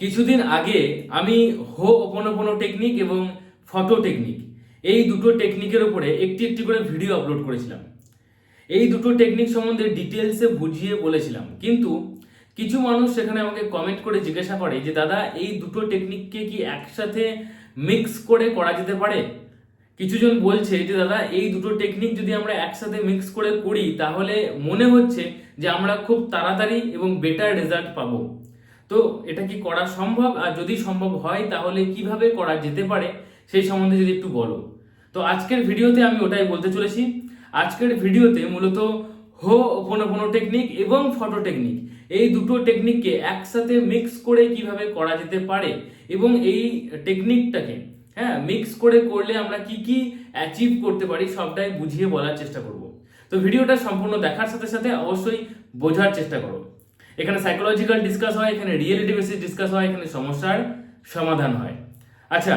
কিছুদিন আগে আমি হো ওপনোপনো টেকনিক এবং ফটো টেকনিক এই দুটো টেকনিকের উপরে একটি একটি করে ভিডিও আপলোড করেছিলাম। এই দুটো টেকনিক সম্বন্ধে ডিটেলসে বুঝিয়ে বলেছিলাম। কিন্তু কিছু মানুষ সেখানে আমাকে কমেন্ট করে জিজ্ঞাসা করে যে, দাদা, এই দুটো টেকনিককে কি একসাথে মিক্স করে করা যেতে পারে? কিছুজন বলছে যে, দাদা, এই দুটো টেকনিক যদি আমরা একসাথে মিক্স করে করি, তাহলে মনে হচ্ছে যে আমরা খুব তাড়াতাড়ি এবং বেটার রেজাল্ট পাবো। তো এটা কি করা সম্ভব? আর যদি সম্ভব হয়, তাহলে কীভাবে করা যেতে পারে? সেই সম্বন্ধে যদি একটু বলো। তো আজকের ভিডিওতে আমি ওটাই বলতে চলেছি। আজকের ভিডিওতে মূলত হো ওপনোপনো টেকনিক এবং ফটো টেকনিক এই দুটো টেকনিককে একসাথে মিক্স করে কীভাবে করা যেতে পারে এবং এই টেকনিকটাকে হ্যাঁ মিক্স করে করলে আমরা কি কি অ্যাচিভ করতে পারি সবটাই বুঝিয়ে বলার চেষ্টা করব। তো ভিডিওটা সম্পূর্ণ দেখার সাথে সাথে অবশ্যই বোঝার চেষ্টা করো। এখানে সাইকোলজিক্যাল ডিসকাস হয়, এখানে রিয়েলিটি বেসিস ডিসকাস হয়, এখানে সমস্যার সমাধান হয়। আচ্ছা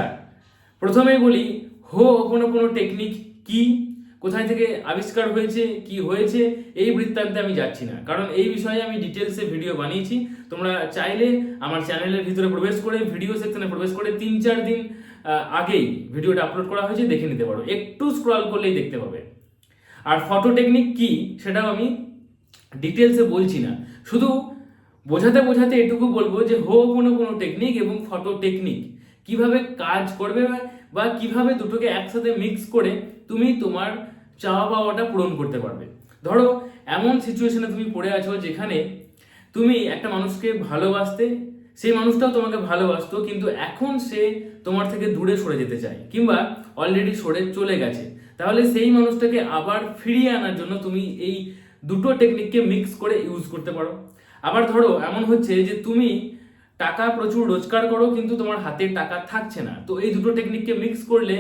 প্রথমেই বলি, হো, কোনো কোনো টেকনিক কি? কোথায় থেকে আবিষ্কার হয়েছে? কি হয়েছে? এই বৃত্তান্তে আমি যাচ্ছি না। কারণ এই বিষয়ে আমি ডিটেলসে ভিডিও বানিয়েছি। তোমরা চাইলে আমার চ্যানেলের ভিতরে প্রবেশ করে ভিডিও সেকশনে প্রবেশ করে তিন, চার দিন আগেই ভিডিওটা আপলোড করা হয়েছে, দেখে নিতে পারো। একটু স্ক্রল করলেই দেখতে পাবে। আর ফটো টেকনিক কি? সেটাও আমি ডিটেলসে বলছি না। শুধু বোঝাতে বোঝাতে এটুকু বলব যে হো কোনো কোনো টেকনিক এবং ফটো টেকনিক কীভাবে কাজ করবে বা- কীভাবে দুটোকে একসাথে মিক্স করে তুমি তোমার চাওয়া পাওয়াটা পূরণ করতে পারবে। ধরো, এমন সিচুয়েশনে তুমি পড়ে আছো যেখানে তুমি একটা মানুষকে ভালোবাসতে, সেই মানুষটাও তোমাকে ভালোবাসতো, কিন্তু এখন সে তোমার থেকে দূরে সরে যেতে চায় কিংবা অলরেডি সরে চলে গেছে। তাহলে সেই মানুষটাকে আবার ফিরিয়ে আনার জন্য তুমি এই দুটো টেকনিককে মিক্স করে ইউজ করতে পারো। আবার ধরো, এমন হচ্ছে যে তুমি টাকা প্রচুর রোজগার করো, কিন্তু তোমার হাতে টাকা থাকছে না। তো এই দুটো টেকনিককে মিক্স করলে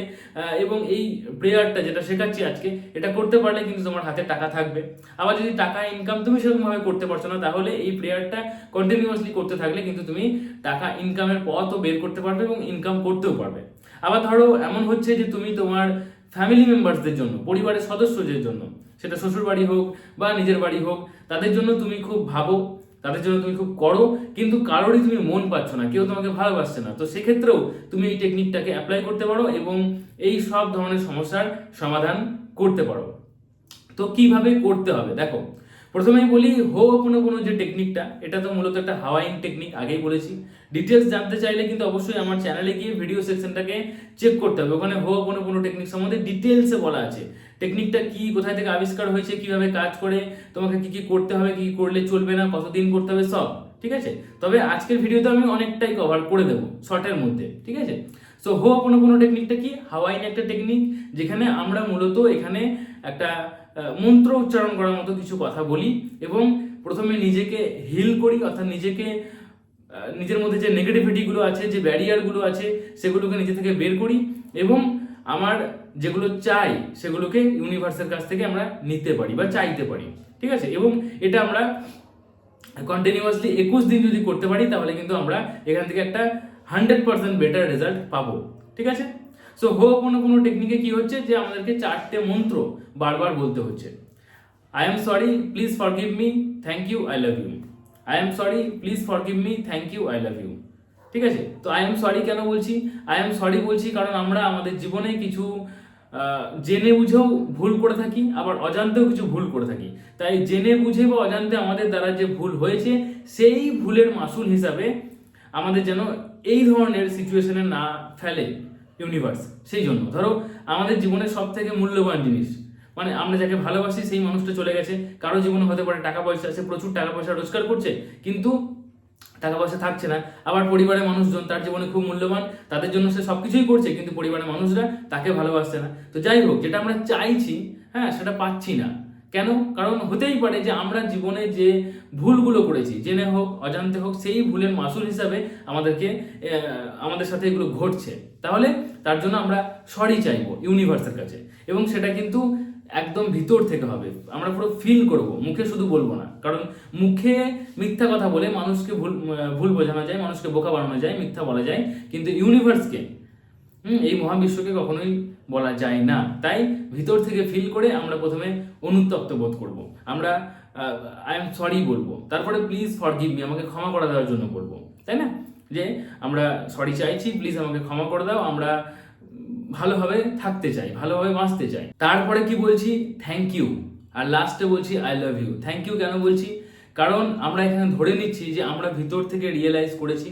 এবং এই প্রেয়ারটা যেটা শেখাচ্ছি আজকে, এটা করতে পারলে কিন্তু তোমার হাতে টাকা থাকবে। আবার যদি টাকা ইনকাম তুমি সেরকমভাবে করতে পারছ না, তাহলে এই প্রেয়ারটা কন্টিনিউয়াসলি করতে থাকলে কিন্তু তুমি টাকা ইনকামের পথও বের করতে পারবে এবং ইনকাম করতেও পারবে। আবার ধরো, এমন হচ্ছে যে তুমি তোমার ফ্যামিলি মেম্বার্সদের জন্য, পরিবারের সদস্যদের জন্য, সেটা শ্বশুর বাড়ি হোক বা নিজের বাড়ি হোক, তাদের জন্য তুমি খুব ভাবো, তাদের জন্য তুমি খুব করো, কিন্তু কারোরই তুমি মন পাচ্ছ না, কেউ তোমাকে ভালোবাসছে না। তো সেক্ষেত্রেও তুমি এই টেকনিকটাকে অ্যাপ্লাই করতে পারো এবং এই সব ধরনের সমস্যার সমাধান করতে পারো। তো কীভাবে করতে হবে? দেখো প্রথমেই বলি, হো কোনো কোনো যে টেকনিকটা এটা তো মূলত একটা হাওয়াইং টেকনিক আগেই বলেছি। ডিটেলস জানতে চাইলে কিন্তু অবশ্যই আমার চ্যানেলে গিয়ে ভিডিও সেকশনটাকে চেক করতে হবে। ওখানে হো কোনো কোনো টেকনিক সম্বন্ধে ডিটেলসে বলা আছে। টেকনিকটা কি কোথায় থেকে আবিষ্কার হয়েছে, কীভাবে কাজ করে, তোমাকে কি কি করতে হবে, কি করলে চলবে না, কতদিন করতে হবে, সব, ঠিক আছে? তবে আজকের ভিডিওতে আমি অনেকটাই কভার করে দেবো শর্টের মধ্যে, ঠিক আছে? সো হো কোনো কোনো টেকনিকটা কি? হাওয়াইন একটা টেকনিক যেখানে আমরা মূলত এখানে একটা মন্ত্র উচ্চারণ করার মতো কিছু কথা বলি এবং প্রথমে নিজেকে হিল করি, অর্থাৎ নিজেকে নিজের মধ্যে যে নেগেটিভিটিগুলো আছে, যে ব্যারিয়ারগুলো আছে, সেগুলোকে নিজে থেকে বের করি এবং আমার যেগুলো চাই, সেগুলোকে ইউনিভার্সের কাছ থেকে আমরা নিতে পারি বা চাইতে পারি। ঠিক আছে? এবং এটা আমরা কন্টিনিউয়াসলি একুশ দিন যদি করতে পারি, তাহলে কিন্তু আমরা এখান থেকে একটা হান্ড্রেড পার্সেন্ট বেটার রেজাল্ট পাবো। ঠিক আছে? সো হো কোনো কোনো টেকনিকে কি হচ্ছে যে আমাদেরকে চারটে মন্ত্র বারবার বলতে হচ্ছে। I am sorry please forgive me thank you I love you I am sorry please forgive me thank you I love you ঠিক আছে? তো আই এম সরি কেন বলছি? আই এম সরি বলছি কারণ আমরা আমাদের জীবনে কিছু জেনে বুঝেও ভুল করে থাকি, আবার অজান্তেও কিছু ভুল করে থাকি। তাই জেনে বুঝে বা অজান্তে আমাদের দ্বারা যে ভুল হয়েছে, সেই ভুলের মাসুল হিসাবে আমাদের যেন এই ধরনের সিচুয়েশনে না ফেলে। ইউনিভার্স সেই জন্য। ধরো, আমাদের জীবনের সব থেকে মূল্যবান জিনিস মানে আমরা যাকে ভালোবাসি, সেই মানুষটা চলে গেছে। কারও জীবনে হতে পারে টাকা পয়সা, সে প্রচুর টাকা পয়সা রোজগার করছে, কিন্তু টাকা পয়সা থাকছে না। আবার পরিবারের মানুষজন তার জীবনে খুব মূল্যবান, তাদের জন্য সে সব কিছুই করছে, কিন্তু পরিবারের মানুষরা তাকে ভালোবাসছে না। তো যাই হোক, যেটা আমরা চাইছি হ্যাঁ সেটা পাচ্ছি না। কেন? কারণ হতেই পারে যে আমরা জীবনে যে ভুলগুলো করেছি, জেনে হোক, অজান্তে হোক, সেই ভুলের মাসুল হিসাবে আমাদেরকে আমাদের সাথে এগুলো ঘটছে। তাহলে তার জন্য আমরা সরি চাইব ইউনিভার্সের কাছে। এবং সেটা কিন্তু একদম ভিতর থেকে হবে। আমরা পুরো ফিল করব, মুখে শুধু বলব না। কারণ মুখে মিথ্যা কথা বলে মানুষকে ভুল ভুল বোঝানো যায়, মানুষকে বোকা বানানো যায়, মিথ্যা বলা যায়। কিন্তু ইউনিভার্সকে এই মহাবিশ্বকে কখনোই বলা যায় না। তাই ভিতর থেকে ফিল করে আমরা প্রথমে অনুত্তপ্ত বোধ করব। আমরা আই এম সরি বলব। তারপরে প্লিজ ফরগিভ মি আমাকে ক্ষমা করে দেওয়ার জন্য বলব। তাই না? যে আমরা সরি চাইছি প্লিজ আমাকে ক্ষমা করে দাও, আমরা ভালোভাবে থাকতে চাই, ভালোভাবে বাঁচতে চাই। তারপরে কি বলছি? থ্যাংক ইউ আর লাস্টে বলছি I love you thank you কেন বলছি? কারণ আমরা এখানে ধরে নিচ্ছি যে আমরা ভিতর থেকে রিয়েলাইজ করেছি।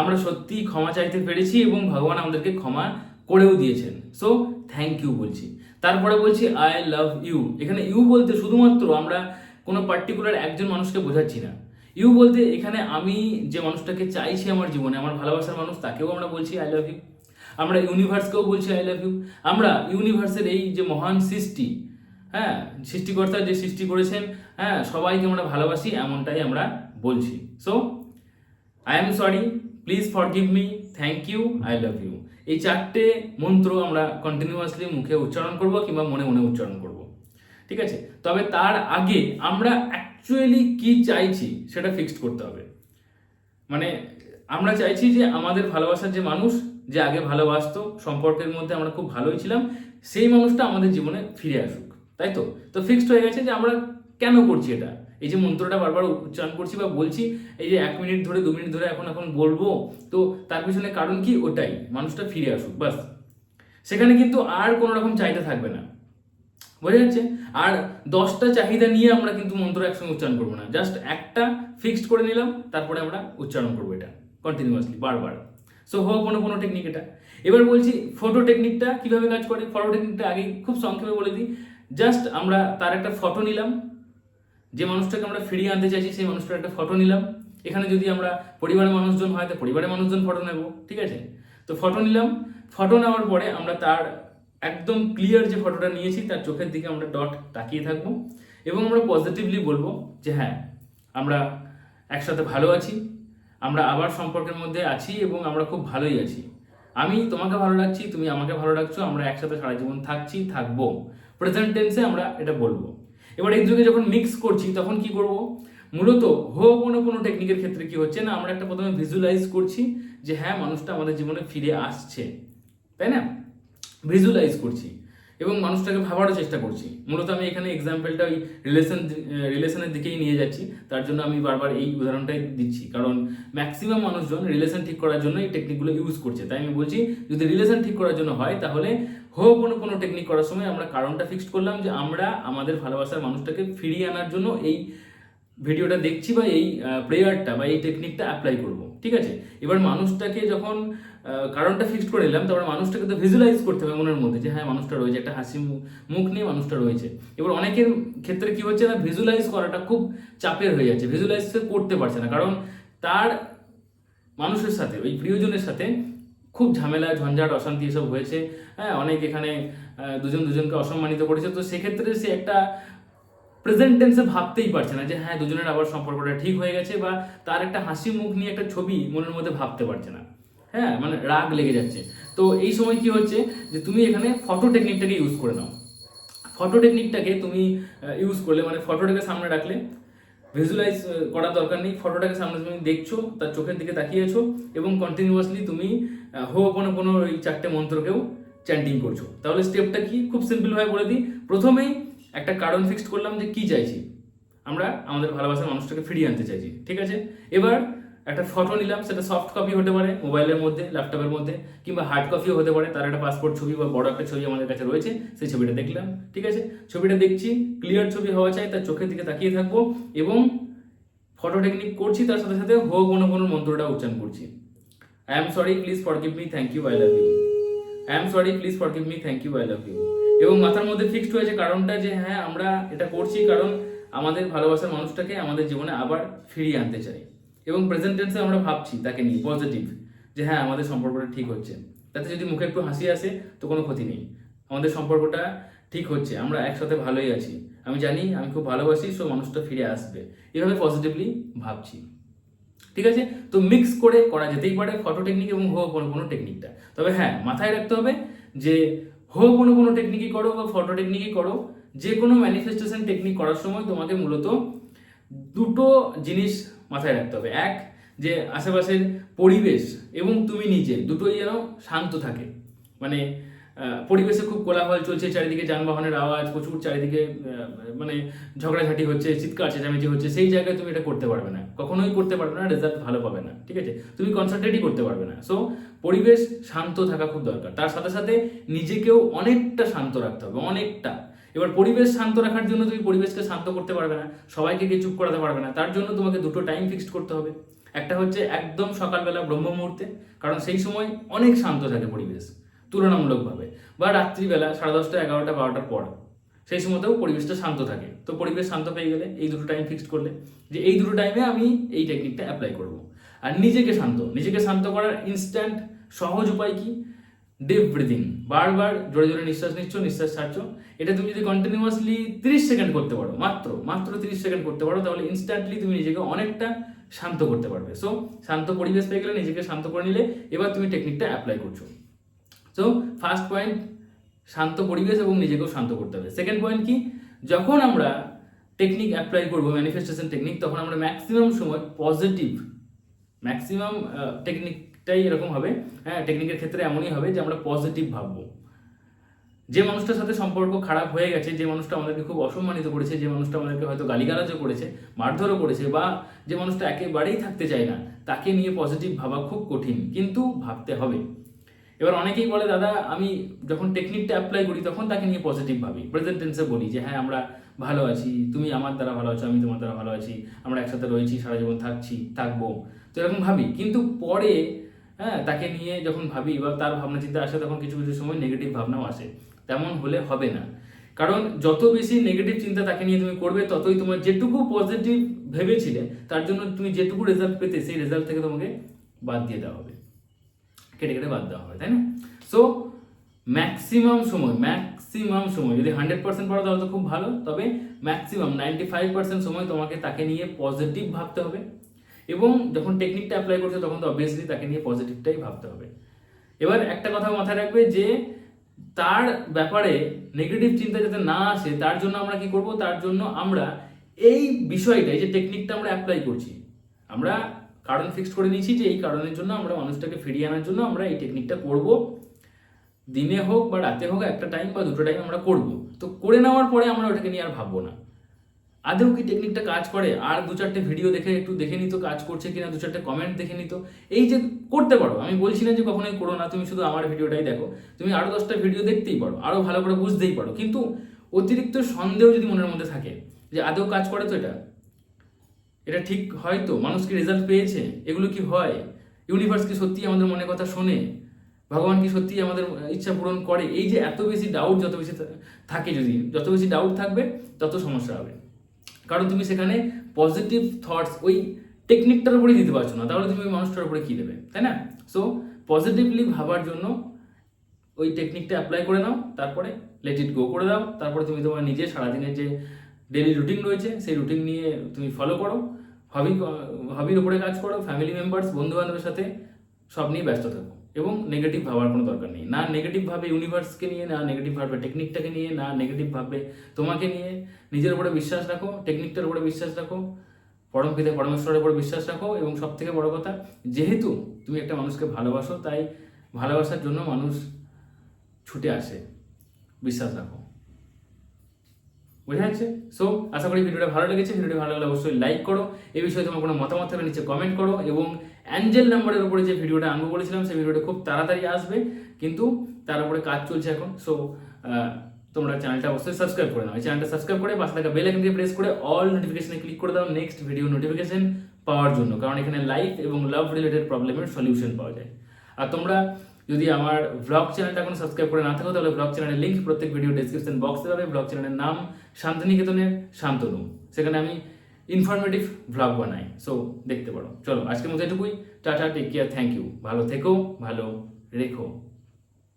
আমরা সত্যিই ক্ষমা চাইতে পেরেছি এবং ভগবান আমাদেরকে ক্ষমা করেও দিয়েছেন। সো থ্যাংক ইউ বলছি। তারপরে বলছি আই লাভ ইউ এখানে ইউ বলতে শুধুমাত্র আমরা কোনো পার্টিকুলার একজন মানুষকে বোঝাচ্ছি না। ইউ বলতে এখানে আমি যে মানুষটাকে চাইছি আমার জীবনে, আমার ভালোবাসার মানুষ, তাকেও আমরা বলছি আই লাভ ইউ আমরা ইউনিভার্সকেও বলছি আই লাভ ইউ আমরা ইউনিভার্সের এই যে মহান সৃষ্টি হ্যাঁ সৃষ্টিকর্তা যে সৃষ্টি করেছেন হ্যাঁ সবাইকে আমরা ভালোবাসি, এমনটাই আমরা বলছি। So I am sorry please forgive me thank you I love you এই চারটে মন্ত্র আমরা কন্টিনিউয়াসলি মুখে উচ্চারণ করব কিংবা মনে মনে উচ্চারণ করব। ঠিক আছে? তবে তার আগে আমরা অ্যাকচুয়ালি কি চাইছি সেটা ফিক্সড করতে হবে। মানে আমরা চাইছি যে আমাদের ভালোবাসার যে মানুষ, যে আগে ভালোবাসতো, সম্পর্কের মধ্যে আমরা খুব ভালোই ছিলাম, সেই মানুষটা আমাদের জীবনে ফিরে আসুক। তাই তো? তো ফিক্সড হয়ে গেছে যে আমরা কেন করছি এটা? এই যে মন্ত্রটা বারবার উচ্চারণ করছি বা বলছি, এই যে এক মিনিট ধরে, দু মিনিট ধরে এখন এখন বলব, তো তার পিছনে কারণ কি? ওটাই। মানুষটা ফিরে আসুক, বাস। সেখানে কিন্তু আর কোনো রকম চাহিদা থাকবে না। বোঝা যাচ্ছে? আর দশটা চাহিদা নিয়ে আমরা কিন্তু মন্ত্র একসঙ্গে উচ্চারণ করব না। জাস্ট একটা ফিক্সড করে নিলাম, তারপরে আমরা উচ্চারণ করব এটা কন্টিনিউয়াসলি বারবার। সো হো কোনো কোনো টেকনিক এটা। এবার বলছি ফটো টেকনিকটা কীভাবে কাজ করে? ফটো টেকনিকটা আগে খুব সংক্ষেপে বলে দিই। জাস্ট আমরা তার একটা ফটো নিলাম। যে মানুষটাকে আমরা ফিরিয়ে আনতে চাইছি, সেই মানুষটার একটা ফটো নিলাম। এখানে যদি আমরা পরিবারের মানুষজন হয়, তো পরিবারের মানুষজন ফটো নেব, ঠিক আছে? তো ফটো নিলাম। ফটো নেওয়ার পরে আমরা তার একদম ক্লিয়ার যে ফটোটা নিয়েছি, তার চোখের দিকে আমরা ডট তাকিয়ে থাকব এবং আমরা পজিটিভলি বলব যে হ্যাঁ আমরা একসাথে ভালো আছি, আমরা আবার সম্পর্কের মধ্যে আছি এবং আমরা খুব ভালোই আছি। আমি তোমাকে ভালো রাখছি তুমি আমাকে ভালো রাখছো আমরা একসাথে সারা জীবন থাকছি, থাকব। প্রেজেন্ট টেন্সে আমরা এটা বলব। এবার এই যুগে যখন মিক্স করছি, তখন কি করব? মূলত হো কোনো কোনো টেকনিকের ক্ষেত্রে কি হচ্ছে না, আমরা একটা প্রথমে ভিজুয়ালাইজ করছি যে হ্যাঁ মানুষটা আমাদের জীবনে ফিরে আসছে। তাই না? ভিজুয়ালাইজ করছি এবং মানুষটাকে ভাবারও চেষ্টা করছি। মূলত আমি এখানে এক্সাম্পলটা ওই রিলেশন রিলেশনের দিকেই নিয়ে যাচ্ছি। তার জন্য আমি বারবার এই উদাহরণটাই দিচ্ছি। কারণ ম্যাক্সিমাম মানুষজন রিলেশন ঠিক করার জন্য এই টেকনিকগুলো ইউজ করছে। তাই আমি বলছি, যদি রিলেশন ঠিক করার জন্য হয়, তাহলে হো কোনো কোনো টেকনিক করার সময় আমরা কারণটা ফিক্সড করলাম যে আমরা আমাদের ভালোবাসার মানুষটাকে ফিরিয়ে আনার জন্য এই ভিডিওটা দেখছি বা এই প্রেয়ারটা বা এই টেকনিকটা অ্যাপ্লাই করব, ঠিক আছে? এবার মানুষটাকে যখন কারণটা ফিক্সড করে নিলাম, তারপর মানুষটাকে তো ভিজুয়ালাইজ করতে হবে মনের মধ্যে যে হ্যাঁ মানুষটা রয়েছে, একটা হাসি মুখ নিয়ে মানুষটা রয়েছে। এবার অনেকের ক্ষেত্রে কি হচ্ছে না ভিজুয়ালাইজ করাটা খুব চাপের হয়ে যাচ্ছে ভিজুয়ালাইজ করতে পারছে না। কারণ তার মানুষের সাথে, ওই প্রিয়জনের সাথে খুব ঝামেলা, ঝঞ্ঝাট, অশান্তি এসব হয়েছে। হ্যাঁ অনেক এখানে দুজন দুজনকে অসম্মানিত করেছে। তো সেক্ষেত্রে সে একটা প্রেজেন্ট টেন্সে ভাবতেই পারছে না যে হ্যাঁ দুজনের আবার সম্পর্কটা ঠিক হয়ে গেছে বা তার একটা হাসি মুখ নিয়ে একটা ছবি মনের মধ্যে ভাবতে পারছে না। হ্যাঁ মানে রাগ লেগে যাচ্ছে। তো এই সময় কি হচ্ছে যে, তুমি এখানে ফটো টেকনিকটাকে ইউজ করে নাও। ফটো টেকনিকটাকে তুমি ইউজ করলে মানে ফটোটাকে সামনে রাখলে ভিজুয়ালাইজ করার দরকার নেই। ফটোটাকে সামনে তুমি দেখছ, তার চোখের দিকে তাকিয়েছো এবং কন্টিনিউয়াসলি তুমি হো কোনো কোনো এই চারটে মন্ত্রকেও চ্যান্টিং করছ। তাহলে স্টেপটা কি? খুব সিম্পল ভাবে বলে দিই। প্রথমেই একটা কারণ ফিক্সড করলাম যে কি চাইছি? আমরা আমাদের ভালোবাসার মানুষটাকে ফিরিয়ে আনতে চাইছি, ঠিক আছে? এবার একটা ফটো নিলাম, সেটা সফট কপি হতে পারে, মোবাইলের মধ্যে ল্যাপটপের মধ্যে, কিংবা হার্ড কপিও হতে পারে। তার একটা পাসপোর্ট ছবি বা বড় একটা ছবি আমাদের কাছে রয়েছে, সেই ছবিটা দেখলাম, ঠিক আছে? ছবিটা দেখছি ক্লিয়ার ছবি হওয়া চাই, তার চোখের দিকে তাকিয়ে থাকব এবং ফটো টেকনিক করছি, তার সাথে সাথে হো কোনো কোনো মন্ত্রটা উচ্চারণ করছি। I am sorry please forgive me thank you I love you I am sorry please forgive me thank you I love you এবং মাথার মধ্যে ফিক্সড হয়েছে কারণটা যে হ্যাঁ আমরা এটা করছি কারণ আমাদের ভালোবাসার মানুষটাকে আমাদের জীবনে আবার ফিরিয়ে আনতে চাই। এবং প্রেজেন্ট টেন্সে আমরা ভাবছি তাকে নিয়ে পজিটিভ যে হ্যাঁ আমাদের সম্পর্কটা ঠিক হচ্ছে। তাতে যদি মুখে একটু হাসি আসে, তো কোনো ক্ষতি নেই। আমাদের সম্পর্কটা ঠিক হচ্ছে, আমরা একসাথে ভালোই আছি। আমি জানি, আমি খুব ভালোবাসি সো মানুষটা ফিরে আসবে। এভাবে পজিটিভলি ভাবছি। ঠিক আছে? তো মিক্স করে করা যেতেই পারে ফটো টেকনিক এবং হো কোনো কোনো টেকনিকটা তবে হ্যাঁ মাথায় রাখতে হবে যে হো কোনো কোনো টেকনিকই করো বা ফটো টেকনিকই করো, যে কোনো ম্যানিফেস্টেশন টেকনিক করার সময় তোমাকে মূলত দুটো জিনিস মাথায় রাখতে হবে। এক, যে আশেপাশের পরিবেশ এবং তুমি নিজে, দুটোই যেন শান্ত থাকে। মানে পরিবেশে খুব কোলাহল চলছে, চারিদিকে যানবাহনের আওয়াজ, প্রচুর চারিদিকে মানে ঝগড়াঝাটি হচ্ছে, চিৎকার, চেঁচামেচি হচ্ছে, সেই জায়গায় তুমি এটা করতে পারবে না। কখনোই করতে পারবে না রেজাল্ট ভালো পাবে না, ঠিক আছে? তুমি কনসেন্ট্রেটই করতে পারবে না। সো পরিবেশ শান্ত থাকা খুব দরকার। তার সাথে সাথে নিজেকেও অনেকটা শান্ত রাখতে হবে, অনেকটা। এবার পরিবেশ শান্ত রাখার জন্য তুমি পরিবেশকে শান্ত করতে পারবে না, সবাইকে গিয়ে চুপ করাতে পারবে না, তার জন্য তোমাকে দুটো টাইম ফিক্সড করতে হবে। একটা হচ্ছে একদম সকালবেলা ব্রহ্ম মুহূর্তে কারণ সেই সময় অনেক শান্ত থাকে পরিবেশ। তুলনামূলকভাবে। বা রাত্রিবেলা সাড়ে দশটা, এগারোটা, বারোটার পর সেই সময়তেও পরিবেশটা শান্ত থাকে। তো পরিবেশ শান্ত পেয়ে গেলে এই দুটো টাইম ফিক্সড করলে যে এই দুটো টাইমে আমি এই টেকনিকটা অ্যাপ্লাই করব। আর নিজেকে শান্ত নিজেকে শান্ত করার ইনস্ট্যান্ট সহজ উপায় কি? ডিপ ব্রিদিং বারবার জোরে জোরে নিঃশ্বাস নিচ্ছ, নিঃশ্বাস ছাড়ছো। এটা তুমি যদি কন্টিনিউয়াসলি তিরিশ সেকেন্ড করতে পারো, মাত্র মাত্র তিরিশ সেকেন্ড করতে পারো, তাহলে ইনস্ট্যান্টলি তুমি নিজেকে অনেকটা শান্ত করতে পারবে। সো শান্ত পরিবেশ পেয়ে গেলে নিজেকে শান্ত করে নিলে এবার তুমি টেকনিকটা অ্যাপ্লাই করছ। সো ফার্স্ট পয়েন্ট শান্ত পরিবেশ এবং নিজেকেও শান্ত করতে হবে। সেকেন্ড পয়েন্ট কি? যখন আমরা টেকনিক অ্যাপ্লাই করব ম্যানিফেস্টেশন টেকনিক তখন আমরা ম্যাক্সিমাম সময় পজিটিভ ম্যাক্সিমাম টেকনিকটাই এরকম হবে। হ্যাঁ টেকনিকের ক্ষেত্রে এমনই হবে যে আমরা পজিটিভ ভাববো। যে মানুষটার সাথে সম্পর্ক খারাপ হয়ে গেছে, যে মানুষটা আমাদেরকে খুব অসম্মানিত করেছে, যে মানুষটা আমাদেরকে হয়তো গালিগালাজও করেছে, মারধরও করেছে বা যে মানুষটা একেবারেই থাকতে চায় না, তাকে নিয়ে পজিটিভ ভাবা খুব কঠিন। কিন্তু ভাবতে হবে। এবার অনেকেই বলে, দাদা, আমি যখন টেকনিকটা অ্যাপ্লাই করি, তখন তাকে নিয়ে পজিটিভ ভাবি। প্রেজেন্ট টেন্সে বলি যে হ্যাঁ আমরা ভালো আছি, তুমি আমার দ্বারা ভালো আছো, আমি তোমার দ্বারা ভালো আছি, আমরা একসাথে রয়েছি, সারা জীবন থাকছি, থাকব। তো এরকম ভাবি। কিন্তু পরে হ্যাঁ তাকে নিয়ে যখন ভাবি বা তার ভাবনা চিন্তা আসে, তখন কিছু কিছু সময় নেগেটিভ ভাবনাও আসে। তেমন হলে হবে না। কারণ যত বেশি নেগেটিভ চিন্তা তাকে নিয়ে তুমি করবে, ততই তোমার যেটুকু পজিটিভ ভেবেছিলে, তার জন্য তুমি যেটুকু রেজাল্ট পেতে, সেই রেজাল্ট থেকে তোমাকে বাদ দিয়ে দেওয়া হবে। কেটে কেটে বাদ দেওয়া হবে, তাই না? সো ম্যাক্সিমাম সময় ম্যাক্সিমাম সময়, যদি হান্ড্রেড পার্সেন্ট পড়ো তাহলে তো খুব ভালো, তবে ম্যাক্সিমাম নাইনটি ফাইভ পার্সেন্ট সময় তোমাকে তাকে নিয়ে পজিটিভ ভাবতে হবে এবং যখন টেকনিকটা অ্যাপ্লাই করছ তখন তো অবভিয়াসলি তাকে নিয়ে পজিটিভটাই ভাবতে হবে। এবার একটা কথা মাথায় রাখবে যে, তার ব্যাপারে নেগেটিভ চিন্তা যাতে না আসে, তার জন্য আমরা কি করব? তার জন্য আমরা এই বিষয়টা এই যে টেকনিকটা আমরা অ্যাপ্লাই করছি, আমরা কারণ ফিক্সড করে নিয়েছি যে এই কারণের জন্য আমরা মানুষটাকে ফিরিয়ে আনার জন্য আমরা এই টেকনিকটা করব। দিনে হোক বা রাতে হোক, একটা টাইম বা দুটো টাইম আমরা করব। তো করে নেওয়ার পরে আমরা ওটাকে নিয়ে আর ভাববো না। আদৌ কি টেকনিকটা কাজ করে? আর দু চারটে ভিডিও দেখে একটু দেখে নিত কাজ করছে কিনা, দু চারটে কমেন্ট দেখে নিত এই যে করতে পারো, আমি বলছি না যে কখনোই করো না, তুমি শুধু আমার ভিডিওটাই দেখো। তুমি আরও দশটা ভিডিও দেখতেই পারো আরও ভালো করে বুঝতেই পারো। কিন্তু অতিরিক্ত সন্দেহ যদি মনের মধ্যে থাকে যে আদৌ কাজ করে তো এটা এটা ঠিক হয় তো মানুষ কি রেজাল্ট পেয়েছে? এগুলো কি হয়? ইউনিভার্স কি সত্যি আমাদের মনের কথা শোনে? ভগবান কি সত্যি আমাদের ইচ্ছা পূরণ করে? এই যে এত বেশি ডাউট যত বেশি থাকে যদি, যত বেশি ডাউট থাকবে, তত সমস্যা হবে। কারণ তুমি সেখানে পজিটিভ থটস ওই টেকনিকটার উপরেই দিতে পারছ না। তাহলে তুমি ওই মানুষটার উপরে কি দেবে? তাই না? সো পজিটিভলি ভাবার জন্য ওই টেকনিকটা অ্যাপ্লাই করে নাও, তারপরে লেট ইট গো করে দাও, তারপরে তুমি তোমার নিজে সারাদিনের যে ডেলি রুটিন রয়েছে, সেই রুটিন নিয়ে তুমি ফলো করো। হবি হবির উপরে কাজ করো ফ্যামিলি মেম্বার্স বন্ধু বান্ধবের সাথে সব নিয়ে ব্যস্ত থাকো। এবং নেগেটিভ ভাবার কোনো দরকার নেই। না নেগেটিভ ভাবে ইউনিভার্সকে নিয়ে, না নেগেটিভ ভাবে টেকনিকটাকে নিয়ে, না নেগেটিভ ভাবে তোমাকে নিয়ে নিজের উপরে বিশ্বাস রাখো টেকনিকটার উপরে বিশ্বাস রাখো, পরম পিতা পরমেশ্বরের উপর বিশ্বাস রাখো। এবং সব থেকে বড় কথা, যেহেতু তুমি একটা মানুষকে ভালোবাসো, তাই ভালোবাসার জন্য মানুষ ছুটে আসে। বিশ্বাস রাখো। বোঝা যাচ্ছে। সো আশা করি ভিডিওটা ভালো লেগেছে। ভিডিওটা ভালো লাগলে অবশ্যই লাইক করো। এই বিষয়ে তোমার কোনো মতামত থাকলে নিচে কমেন্ট করো এবং অ্যাঞ্জেল নাম্বারের উপরে যে ভিডিওটা আনব বলেছিলাম, সেই ভিডিওটা খুব তাড়াতাড়ি আসবে। কিন্তু তার উপরে কাজ চলছে এখন। সো তোমরা চ্যানেলটা অবশ্যই সাবস্ক্রাইব করে নাও। চ্যানেলটা সাবস্ক্রাইব করে পাশে থাকা বেল আইকনটি প্রেস করে অল নোটিফিকেশনে ক্লিক করে দাও। নেক্সট ভিডিও নোটিফিকেশন পাওয়ার জন্য। কারণ এখানে লাইফ এবং লাভ রিলেটেড প্রবলেমের সলিউশন পাওয়া যায়। আর তোমরা যদি আমার ব্লগ চ্যানেলটা এখন সাবস্ক্রাইব করে না থাকো, তাহলে ব্লগ চ্যানেলের লিঙ্ক প্রত্যেক ভিডিও ডিসক্রিপশন বক্সে পাবে। ব্লগ চ্যানেলের নাম শান্তিনিকেতনের শান্তনু। সেখানে আমি ইনফরমেটিভ ব্লগ বানাই। সো দেখতে পারো। চলো, আজকের মতো এটুকুই। Ta-ta take care thank you ভালো থেকো, ভালো রেখো।